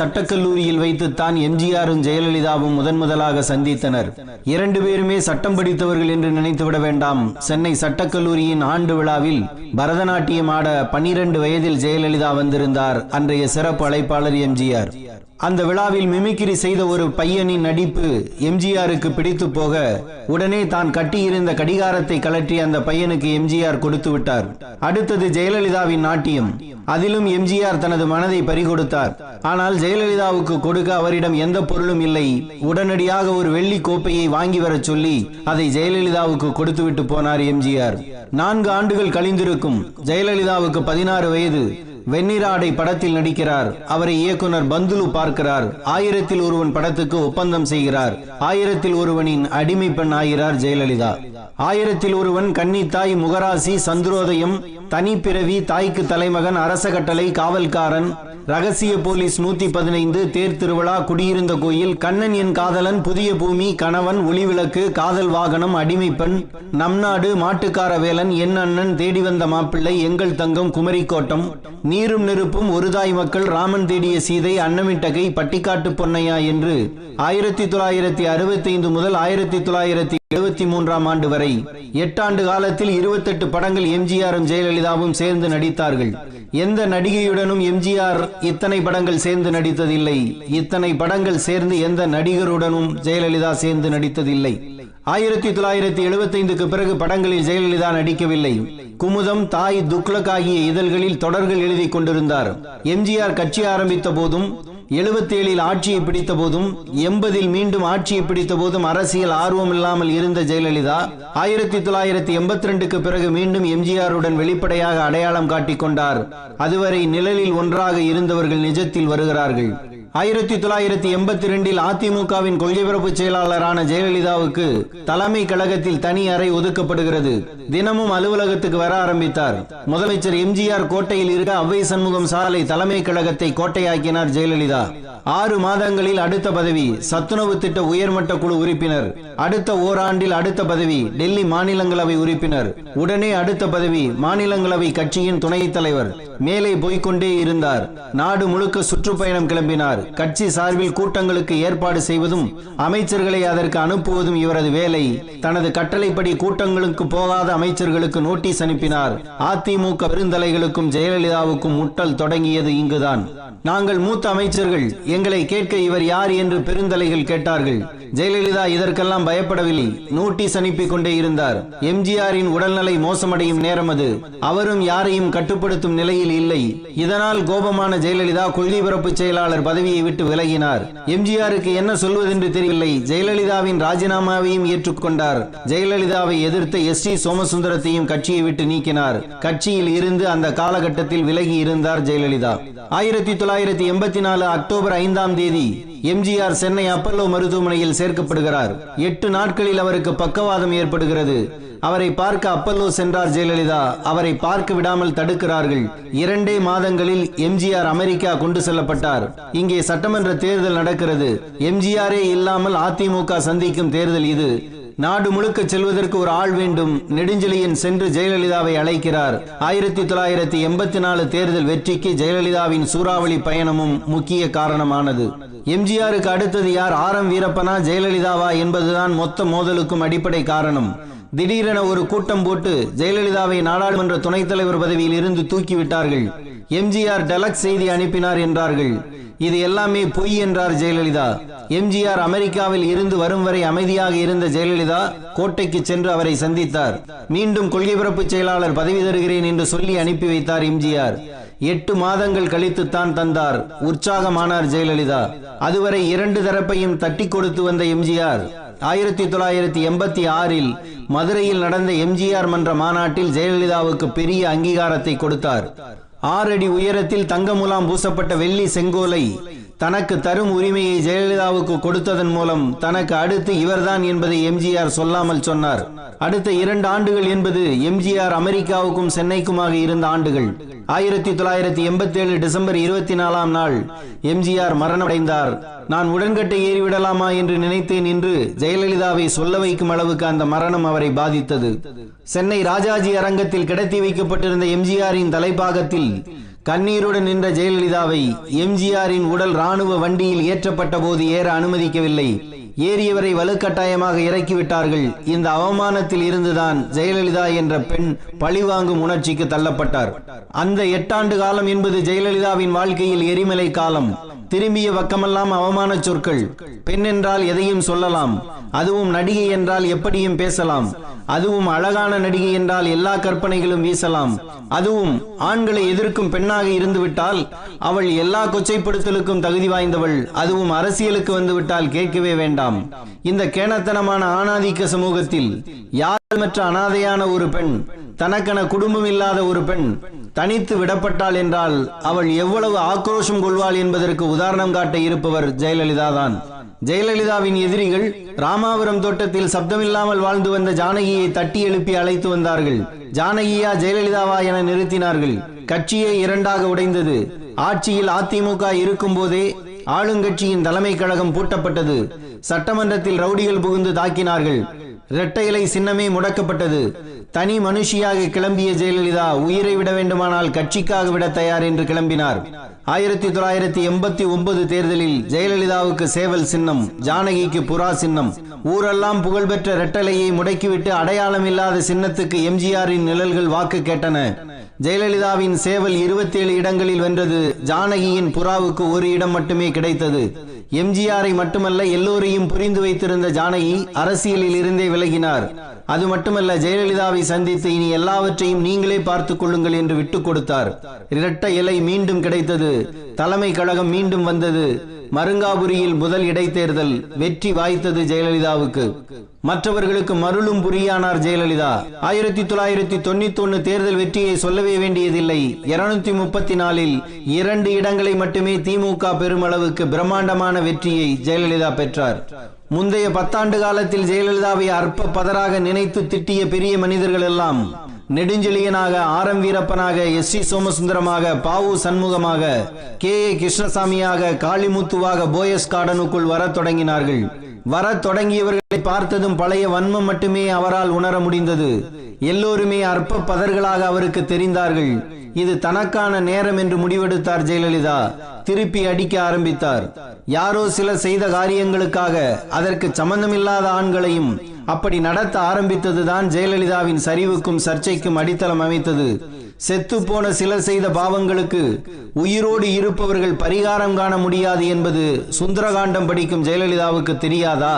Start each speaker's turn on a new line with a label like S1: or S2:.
S1: சட்டக்கல்லூரியில் வைத்துத்தான் எம்ஜிஆரும் ஜெயலலிதாவும் முதன் முதலாக சந்தித்தனர். இரண்டு பேருமே சட்டம் படித்தவர்கள் என்று நினைத்துவிட வேண்டாம். சென்னை சட்டக்கல்லூரியின் ஆண்டு விழாவில் பரதநாட்டியம் ஆட பனிரெண்டு வயதில் ஜெயலலிதா வந்திருந்தார். அன்றைய சிறப்பு அழைப்பாளர் எம்ஜிஆர். அந்த விழாவில் மிமிக்கிரி செய்த ஒரு பையனின் நடிப்பு எம்ஜிஆருக்கு பிடித்து போக உடனே தான் கட்டியிருந்த கடிகாரத்தை கழற்றி அந்த பையனுக்கு எம்ஜிஆர் கொடுத்து விட்டார். அடுத்தது ஜெயலலிதாவின் நாட்டியம். அதிலும் எம்ஜிஆர் தனது மனதை பறிகொடுத்தார். ஆனால் ஜெயலலிதாவுக்கு கொடுக்க அவரிடம் எந்த பொருளும் இல்லை. உடனடியாக ஒரு வெள்ளி கோப்பையை வாங்கி வரச் சொல்லி அதை ஜெயலலிதாவுக்கு கொடுத்துவிட்டு போனார் எம்ஜிஆர். நான்கு ஆண்டுகள் கழிந்திருக்கும். ஜெயலலிதாவுக்கு பதினாறு வயது. வெண்ணிராடை படத்தில் நடிக்கிறார். அவரை இயக்குனர் பந்துலு பார்க்கிறார். ஆயிரத்தில் ஒருவன் படத்துக்கு ஒப்பந்தம் செய்கிறார். ஆயிரத்தில் ஒருவனின் அடிமை பெண் ஆகிறார் ஜெயலலிதா. ஆயிரத்தில் ஒருவன் கன்னித்தாய் முகராசி சந்திரோதயம் தனிப்பிறவி தாய்க்கு தலைமகன் அரச கட்டளை காவல்காரன் ரகசிய போலீஸ் நூத்தி பதினைந்து தேர் திருவிழா குடியிருந்த கோயில் கண்ணன் என் காதலன் புதிய பூமி கணவன் ஒளிவிளக்கு காதல் வாகனம் அடிமைப்பெண் நம் நாடு மாட்டுக்கார வேலன் என் அண்ணன் தேடி வந்த மாப்பிள்ளை எங்கள் தங்கம் குமரிக்கோட்டம் நீரும் நெருப்பும் ஒருதாய் மக்கள் ராமன் தேடிய சீதை அன்னமிட்டகை பட்டிக்காட்டு பொன்னையா என்று ஆயிரத்தி தொள்ளாயிரத்தி அறுபத்தைந்து முதல் ஆயிரத்தி தொள்ளாயிரத்தி எழுபத்தி மூன்றாம் ஆண்டு வரை எட்டாண்டு காலத்தில் இருபத்தெட்டு படங்கள் எம்ஜிஆரும் ஜெயலலிதாவும் சேர்ந்து நடித்தார்கள். எந்த நடிகையுடனும் எம்ஜிஆர் இத்தனை படங்கள் சேர்ந்து நடித்ததில்லை. இத்தனை படங்கள் சேர்ந்து எந்த நடிகருடனும் ஜெயலலிதா சேர்ந்து நடித்ததில்லை. ஆயிரத்தி தொள்ளாயிரத்தி எழுபத்தைந்துக்கு பிறகு படங்களில் ஜெயலலிதா நடிக்கவில்லை. குமுதம் தாய் துக்ளக் ஆகிய இதழ்களில் தொடர்கள் எழுதி கொண்டிருந்தார். எம்ஜிஆர் கட்சி ஆரம்பித்த போதும் எழுபத்தி ஏழில் ஆட்சியை பிடித்த போதும் எண்பதில் மீண்டும் ஆட்சியை பிடித்த போதும் அரசியல் ஆர்வம் இல்லாமல் இருந்த ஜெயலலிதா ஆயிரத்தி தொள்ளாயிரத்தி எண்பத்தி ரெண்டுக்கு பிறகு மீண்டும் எம்ஜிஆருடன் வெளிப்படையாக அடையாளம் காட்டிக் கொண்டார். அதுவரை நிழலில் ஒன்றாக இருந்தவர்கள் நிஜத்தில் வருகிறார்கள். ஆயிரத்தி தொள்ளாயிரத்தி எண்பத்தி ரெண்டில் அதிமுகவின் கொள்கை பரப்பு செயலாளரான ஜெயலலிதாவுக்கு தலைமை கழகத்தில் தனி அறை ஒதுக்கப்படுகிறது. தினமும் அலுவலகத்துக்கு வர ஆரம்பித்தார். முதலமைச்சர் எம்ஜிஆர் கோட்டையில் இருக்க அவ்வை சண்முகம் சாலை தலைமை கழகத்தை கோட்டையாக்கினார் ஜெயலலிதா. ஆறு மாதங்களில் அடுத்த பதவி சத்துணவு திட்ட உயர்மட்ட குழு உறுப்பினர். அடுத்த ஓராண்டில் அடுத்த பதவி டெல்லி மாநிலங்களவை உறுப்பினர். உடனே அடுத்த பதவி மாநிலங்களவை கட்சியின் துணைத் தலைவர். மேலே போய்கொண்டே இருந்தார். நாடு முழுக்க சுற்றுப்பயணம் கிளம்பினார். கட்சி சார்பில் கூட்டங்களுக்கு ஏற்பாடு செய்வதும் அமைச்சர்களை அதற்கு அனுப்புவதும் இவரது வேலை. தனது கட்டளைப்படி கூட்டங்களுக்கு போகாத அமைச்சர்களுக்கு நோட்டீஸ் அனுப்பினார். அதிமுக பெருந்தலைகளுக்கும் ஜெயலலிதாவுக்கும் முட்டல் தொடங்கியது இங்குதான். நாங்கள் மூத்த அமைச்சர்கள் எங்களை கேட்க இவர் யார் என்று பெருந்தலைகள் கேட்டார்கள். ஜெயலலிதா இதற்கெல்லாம் பயப்படவில்லை. நோட்டீஸ் அனுப்பி கொண்டே இருந்தார். எம்ஜிஆரின் உடல்நிலை மோசமடையும் நேரம் அது. அவரும் யாரையும் கட்டுப்படுத்தும் நிலையில் இல்லை. இதனால் கோபமான ஜெயலலிதா கொள்கை பரப்பு செயலாளர் பதவியை விட்டு விலகினார். எம்ஜிஆருக்கு என்ன சொல்வதென்று தெரியவில்லை. ஜெயலலிதாவின் ராஜினாமாவையும் ஏற்றுக்கொண்டார். ஜெயலலிதாவை எதிர்த்த எஸ் டி சோமசுந்தரத்தையும் கட்சியை விட்டு நீக்கினார். கட்சியில் இருந்து அந்த காலகட்டத்தில் விலகி இருந்தார் ஜெயலலிதா. ஆயிரத்தி தொள்ளாயிரத்தி எண்பத்தி நாலு அக்டோபர் ஐந்தாம் தேதி எம்ஜிஆர் சென்னை அப்பல்லோ மருத்துவமனையில் சேர்க்கப்படுகிறார். எட்டு நாட்களில் அவருக்கு பக்கவாதம் ஏற்படுகிறது. அவரை பார்க்க அப்பல்லோ சென்றார் ஜெயலலிதா. அவரை பார்க்க விடாமல் தடுக்கிறார்கள். இரண்டே மாதங்களில் எம்ஜிஆர் அமெரிக்கா கொண்டு செல்லப்பட்டார். இங்கே சட்டமன்ற தேர்தல் நடக்கிறது. எம்ஜிஆரே இல்லாமல் அதிமுக சந்திக்கும் தேர்தல் இது. நாடு முழுக்க செல்வதற்கு ஒரு ஆள் வேண்டும். நெடுஞ்செழியன் சென்று ஜெயலலிதாவை அழைக்கிறார். ஆயிரத்தி தொள்ளாயிரத்தி எண்பத்தி நாலு தேர்தல் வெற்றிக்கு ஜெயலலிதாவின் சூறாவளி பயணமும் முக்கிய காரணமானது. எம்ஜிஆருக்கு அடுத்தது யார் ஆர் எம் வீரப்பனா ஜெயலலிதாவா என்பதுதான் மொத்த மோதலுக்கும் அடிப்படை காரணம். திடீரென ஒரு கூட்டம் போட்டு ஜெயலலிதாவை நாடாளுமன்ற துணைத் தலைவர் பதவியில் இருந்து தூக்கிவிட்டார்கள். எம்ஜிஆர் டெலக்ஸ் செய்தி அனுப்பினார் என்றார்கள். இது எல்லாமே பொய் என்றார் ஜெயலலிதா. எம்ஜிஆர் அமெரிக்காவில் இருந்து வரும் வரை அமைதியாக இருந்த ஜெயலலிதா கோட்டைக்கு சென்று அவரை சந்தித்தார். மீண்டும் கொள்கை பிறப்பு செயலாளர் பதவி தருகிறேன் என்று சொல்லி அனுப்பி வைத்தார் எம்ஜிஆர். எட்டு மாதங்கள் கழித்துத்தான் தந்தார். உற்சாகமானார் ஜெயலலிதா. அதுவரை இரண்டு தரப்பையும் தட்டி கொடுத்து வந்த எம்ஜிஆர். ஆயிரத்தி தொள்ளாயிரத்தி எண்பத்தி ஆறில் மதுரையில் நடந்த எம்ஜிஆர் மன்ற மாநாட்டில் ஜெயலலிதாவுக்கு பெரிய அங்கீகாரத்தை கொடுத்தார். ஆறடி உயரத்தில் தங்க முலாம் பூசப்பட்ட வெள்ளி செங்கோலை தனக்கு தரும் உரிமையை ஜெயலலிதாவுக்கு கொடுத்ததன் மூலம் தனக்கு அடுத்து இவர்தான் என்பதை எம்ஜிஆர் சொல்லாமல் சொன்னார். அடுத்த இரண்டு ஆண்டுகள் என்பது எம்ஜிஆர் அமெரிக்காவுக்கும் சென்னைக்குமாக இருந்த ஆண்டுகள். ஆயிரத்தி தொள்ளாயிரத்தி எண்பத்தி ஏழு டிசம்பர் இருபத்தி நாலாம் நாள் எம்ஜிஆர் மரணமடைந்தார். நான் உடன்கட்டை ஏறிவிடலாமா என்று நினைத்தேன் என்று ஜெயலலிதாவை சொல்ல வைக்கும் அளவுக்கு அந்த மரணம் அவரை பாதித்தது. சென்னை ராஜாஜி அரங்கத்தில் கிடத்தி வைக்கப்பட்டிருந்த எம்ஜிஆரின் தலைப்பாகத்தில் கண்ணீருடன் நின்ற ஜெயலலிதாவை எம்ஜிஆரின் உடல் ராணுவ வண்டியில் ஏற்றப்பட்ட போது ஏற அனுமதிக்கவில்லை. ஏறியவரை வலுக்கட்டாயமாக இறக்கிவிட்டார்கள். இந்த அவமானத்தில் இருந்துதான் ஜெயலலிதா என்ற பெண் பழிவாங்கும் உணர்ச்சிக்கு தள்ளப்பட்டார். அந்த எட்டாண்டு காலம் என்பது ஜெயலலிதாவின் வாழ்க்கையில் எரிமலை காலம். திரும்பிய பக்கமெல்லாம் அவமான சொற்கள். பெண் என்றால் எதையும் சொல்லலாம். அதுவும் நடிகை என்றால் எப்படியும் பேசலாம். அதுவும் அழகான நடிகை என்றால் எல்லா கற்பனைகளும் வீசலாம். அதுவும் ஆண்களை எதிர்க்கும் பெண்ணாக இருந்துவிட்டால் அவள் எல்லா கொச்சைப்படுத்தலுக்கும் தகுதி வாய்ந்தவள். அதுவும் அரசியலுக்கு வந்துவிட்டால் கேட்கவே வேண்டாம். இந்த கேணத்தனமான ஆணாதிக்க சமூகத்தில் யாருமற்ற அனாதையான ஒரு பெண் தனக்கென குடும்பம் இல்லாத ஒரு பெண் தனித்து விடப்பட்டாள் என்றால் அவள் எவ்வளவு ஆக்ரோஷம் கொள்வாள் என்பதற்கு உதாரணம் காட்ட இருப்பவர் ஜெயலலிதா தான் ஜெயலலிதாவின் எதிரிகள் ராமாபுரம் தோட்டத்தில் சப்தமில்லாமல் வாழ்ந்து வந்த ஜானகியை தட்டி எழுப்பி அழைத்து வந்தார்கள். ஜானகியா ஜெயலலிதாவா என நிறுத்தினார்கள். கட்சியே இரண்டாக உடைந்தது. ஆட்சியில் அதிமுக இருக்கும் போதே ஆளுங்கட்சியின் தலைமை கழகம் பூட்டப்பட்டது. சட்டமன்றத்தில் ரவுடிகள் புகுந்து தாக்கினார்கள். இரட்டை இலை சின்னமே முடக்கப்பட்டது. தனி மனுஷியாக கிளம்பிய ஜெயலலிதா உயிரை விட வேண்டுமானால் கட்சிக்காக விட தயார் என்று கிளம்பினார். ஆயிரத்தி தொள்ளாயிரத்தி எண்பத்தி ஒன்பது தேர்தலில் ஜெயலலிதாவுக்கு சேவல் சின்னம் ஜானகிக்கு புறா சின்னம். ஊரெல்லாம் புகழ்பெற்ற இரட்டலையை முடக்கிவிட்டு அடையாளம் இல்லாத சின்னத்துக்கு எம்ஜிஆரின் நிழல்கள் வாக்கு கேட்டன. ஜெயலலிதாவின் சேவல் இருபத்தேழு இடங்களில் வென்றது. ஜானகியின் புறாவுக்கு ஒரு இடம் மட்டுமே கிடைத்தது. எம்ஜிஆரை மட்டுமல்ல எல்லோரையும் புரிந்து வைத்திருந்த ஜானகி அரசியலில் இருந்தே விலகினார். அது மட்டுமல்ல ஜெயலலிதாவை சந்தித்து இனி எல்லாவற்றையும் நீங்களே பார்த்துக் கொள்ளுங்கள் என்று விட்டுக் கொடுத்தார். இரட்டை இலை மீண்டும் கிடைத்தது. தலைமை கழகம் மீண்டும் வந்தது. மருங்காபுரியில் முதல் இடைத்தேர்தல் வெற்றி வாய்த்தது ஜெயலலிதாவுக்கு. மற்றவர்களுக்கு மருளும் புரியானார் ஜெயலலிதா. ஆயிரத்தி தொள்ளாயிரத்தி தொண்ணூத்தி ஒன்னு தேர்தல் வெற்றியை சொல்லவே வேண்டியதில்லை. இருநூத்தி முப்பத்தி நாலில் இரண்டு இடங்களை மட்டுமே திமுக பெருமளவுக்கு பிரம்மாண்டமான வெற்றியை ஜெயலலிதா பெற்றார். முந்தைய பத்தாண்டு காலத்தில் ஜெயலலிதாவை அற்ப பதராக நினைத்து திட்டிய பெரிய மனிதர்கள் எல்லாம் நெடுஞ்செழியனாக ஆர் எம் வீரப்பனாக எஸ் சி சோமசுந்தரமாக பாவு சண்முகமாக கே ஏ கிருஷ்ணசாமியாக காளிமுத்துவாக போயஸ் கார்டனுக்குள் வரத் தொடங்கினார்கள். வரத் தொடங்கியவர்களை பார்த்ததும் பழைய வன்மம் மட்டுமே அவரால் உணர முடிந்தது. எல்லோருமே அற்ப பதர்களாக அவருக்கு தெரிந்தார்கள். இது தனக்கான நேரம் என்று முடிவெடுத்தார் ஜெயலலிதா. திருப்பி அடிக்க ஆரம்பித்தார். யாரோ சில செய்த காரியங்களுக்காக அதற்கு சம்பந்தமில்லாத ஆண்களையும் அப்படி நடத்த ஆரம்பித்ததுதான் ஜெயலலிதாவின் சரிவுக்கும் சர்ச்சைக்கும் அடித்தளம் அமைத்தது. செத்து போன சிலர் செய்த பாவங்களுக்கு உயிரோடு இருப்பவர்கள் பரிகாரம் காண முடியாது என்பது சுந்தரகாண்டம் படிக்கும் ஜெயலலிதாவுக்கு தெரியாதா?